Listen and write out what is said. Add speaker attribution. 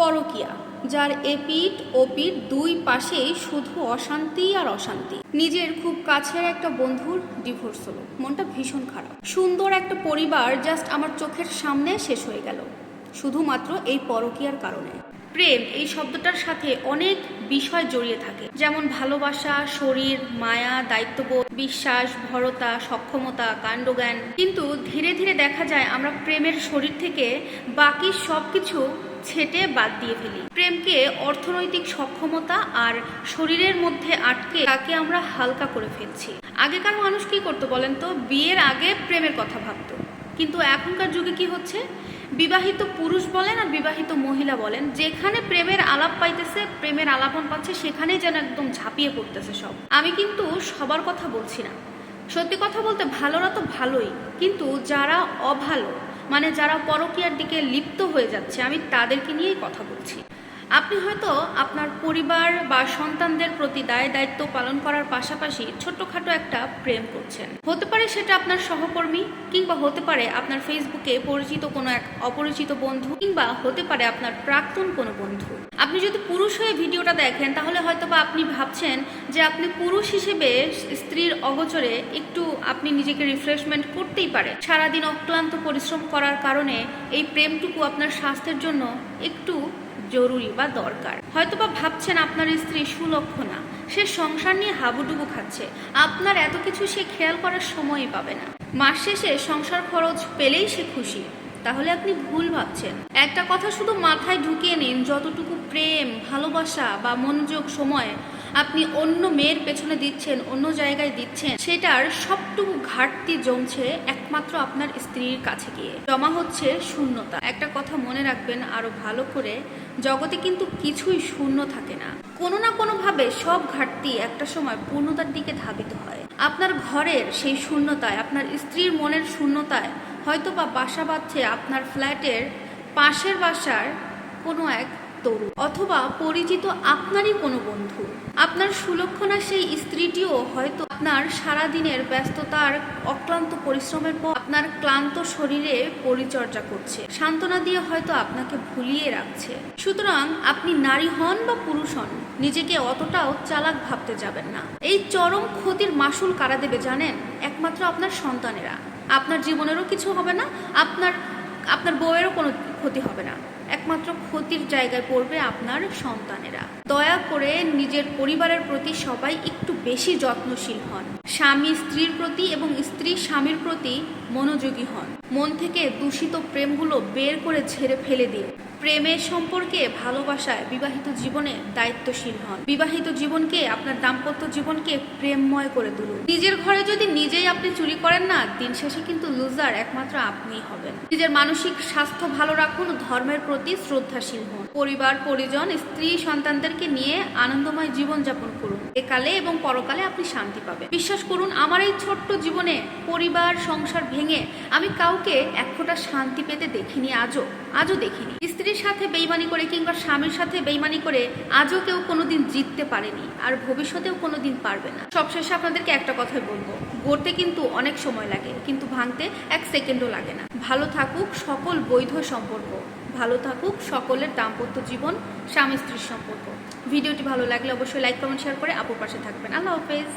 Speaker 1: পরকিয়া, যার এপিট ওপিট দুই পাশেই শুধু অশান্তি আর অশান্তি। নিজের খুব কাছের একটা বন্ধুর ডিভোর্স হলো। মনটা ভীষণ খারাপ। সুন্দর একটা পরিবার জাস্ট আমার চোখের সামনে শেষ হয়ে গেল। শুধুমাত্র এই পরকিয়ার কারণে। প্রেম এই শব্দটার সাথে অনেক বিষয় জড়িয়ে থাকে। যেমন ভালোবাসা, শরীর, মায়া, দায়িত্ববোধ, বিশ্বাস, ভরতা, সক্ষমতা, কাণ্ডজ্ঞান। কিন্তু ধীরে ধীরে দেখা যায় আমরা প্রেমের শরীর থেকে বাকি সব কিছু ছেটে বাদ দিয়ে ফেলি। প্রেমকে অর্থনৈতিক সক্ষমতা আর শরীরের মধ্যে আটকে তাকে আমরা হালকা করে ফেলছি। আগেকার মানুষ কি করতো বলেন তো? বিয়ের আগে প্রেমের কথা ভাবতো। কিন্তু এখনকার যুগে কি হচ্ছে? বিবাহিত পুরুষ বলেন আর বিবাহিত মহিলা বলেন, যেখানে প্রেমের আলাপ পাইতেছে, প্রেমের আলাপন পাচ্ছে, সেখানেই যেন একদম ঝাঁপিয়ে পড়তেছে সব। আমি কিন্তু সবার কথা বলছি না। সত্যি কথা বলতে ভালোরা তো ভালোই, কিন্তু যারা অভালো মানে যারা পরকীয়ার দিকে লিপ্ত হয়ে যাচ্ছে, আমি তাদেরকে নিয়েই কথা বলছি। আপনি হয়তো আপনার পরিবার বা সন্তানদের প্রতি দায় দায়িত্ব পালন করার পাশাপাশি ছোট্টখাটো একটা প্রেম করছেন। হতে পারে সেটা আপনার সহকর্মী, কিংবা হতে পারে আপনার ফেসবুকে পরিচিত কোনো এক অপরিচিত বন্ধু, কিংবা হতে পারে আপনার প্রাক্তন কোনো বন্ধু। আপনি যদি পুরুষ হয়ে ভিডিওটা দেখেন, তাহলে হয়তো বা আপনি ভাবছেন যে আপনি পুরুষ হিসেবে স্ত্রীর অগোচরে একটু আপনি নিজেকে রিফ্রেশমেন্ট করতেই পারে সারাদিন অক্লান্ত পরিশ্রম করার কারণে এই প্রেমটুকু আপনার স্বাস্থ্যের জন্য একটু জরুরি বা দরকার। হয়তোবা ভাবছেন আপনার স্ত্রী সুলক্ষণা সে সংসার নিয়ে হাবুডুবু খাচ্ছে, আপনার এত কিছু সে খেয়াল করার সময়ই পাবে না। মাস শেষে সংসার খরচ পেলেই সে খুশি, তাহলে আপনি ভুল ভাবছেন। একটা কথা শুধু মাথায় ঢুকিয়ে নিন, যতটুকু প্রেম, ভালোবাসা বা মনোযোগ, সময় আপনি অন্য মেয়ের পেছনে দিচ্ছেন, অন্য জায়গায় দিচ্ছেন, সেটার সবটুকু ঘাটতি জমছে একমাত্র আপনার স্ত্রীর কাছে গিয়ে। জমা হচ্ছে শূন্যতা। একটা কথা মনে রাখবেন, আরও ভালো করে, জগতে কিন্তু কিছুই শূন্য থাকে না। কোনো না কোনোভাবে সব ঘাটতি একটা সময় পূর্ণতার দিকে ধাবিত হয়। আপনার ঘরের সেই শূন্যতায়, আপনার স্ত্রীর মনের শূন্যতায় হয়তো বা বাসা বাঁধছে আপনার ফ্ল্যাটের পাশের বাসার কোনো এক তরুণ অথবা পরিচিত আপনারই কোনো বন্ধু। আপনার সুলক্ষণা সেই স্ত্রীটিও হয়তো আপনার সারাদিনের ব্যস্ততার অক্লান্ত পরিশ্রমের পর আপনার ক্লান্ত শরীরে পরিচর্যা করছে। সান্ত্বনা দিয়ে হয়তো আপনাকে ভুলিয়ে রাখছে। সুতরাং আপনি নারী হন বা পুরুষ হন, নিজেকে অতটাও চালাক ভাবতে যাবেন না। এই চরম ক্ষতির মাসুল কারা দেবে জানেন? একমাত্র আপনার সন্তানেরা। আপনার জীবনেরও কিছু হবে না, আপনার আপনার বউয়েরও কোনো ক্ষতি হবে না। একমাত্র ক্ষতির জায়গায় পড়বে আপনার সন্তানেরা। দয়া করে নিজের পরিবারের প্রতি সবাই একটু বেশি যত্নশীল হন। স্বামী স্ত্রীর প্রতি এবং স্ত্রী স্বামীর প্রতি মনোযোগী হন। মন থেকে দূষিত প্রেমগুলো বের করে ঝেড়ে ফেলে দিন। প্রেমের সম্পর্কে ভালোবাসায় বিবাহিত জীবনে দায়িত্বশীল হন। বিবাহিত জীবনকে, আপনার দাম্পত্য জীবনকে প্রেমময় করে তুলুন। নিজের ঘরে যদি নিজেই আপনি চুরি করেন না, দিন শেষে কিন্তু লুজার একমাত্র আপনিই হবেন। নিজের মানসিক স্বাস্থ্য ভালো রাখুন, ধর্মের প্রতি শ্রদ্ধাশীল হন। পরিবার, পরিজন, স্ত্রী, সন্তানদেরকে নিয়ে আনন্দময় জীবন যাপন করুন। একালে এবং পরকালে আপনি শান্তি পাবেন। বিশ্বাস করুন, আমার এই ছোট্ট জীবনে পরিবার, সংসার ভেঙে আমি কাউকে এক ফোঁটা শান্তি পেতে দেখিনি আজও। আজও দেখিনি। স্ত্রীর সাথে বেইমানি করে কিংবা স্বামীর সাথে বেইমানি করে আজও কেউ কোনোদিন জিততে পারেনি আর ভবিষ্যতেও কোনোদিন পারবে না। সবশেষে আপনাদেরকে একটা কথাই বলব, গড়তে কিন্তু অনেক সময় লাগে, কিন্তু ভাঙতে এক সেকেন্ডও লাগে না। ভালো থাকুক সকল বৈধ সম্পর্ক, ভালো থাকুক সকলের দাম্পত্য জীবন স্বামী স্ত্রীর সম্পর্ক। ভিডিওটি ভালো লাগলে অবশ্যই লাইক কমেন্ট শেয়ার করে আপুর পাশে থাকবেন। আল্লাহ হাফেজ।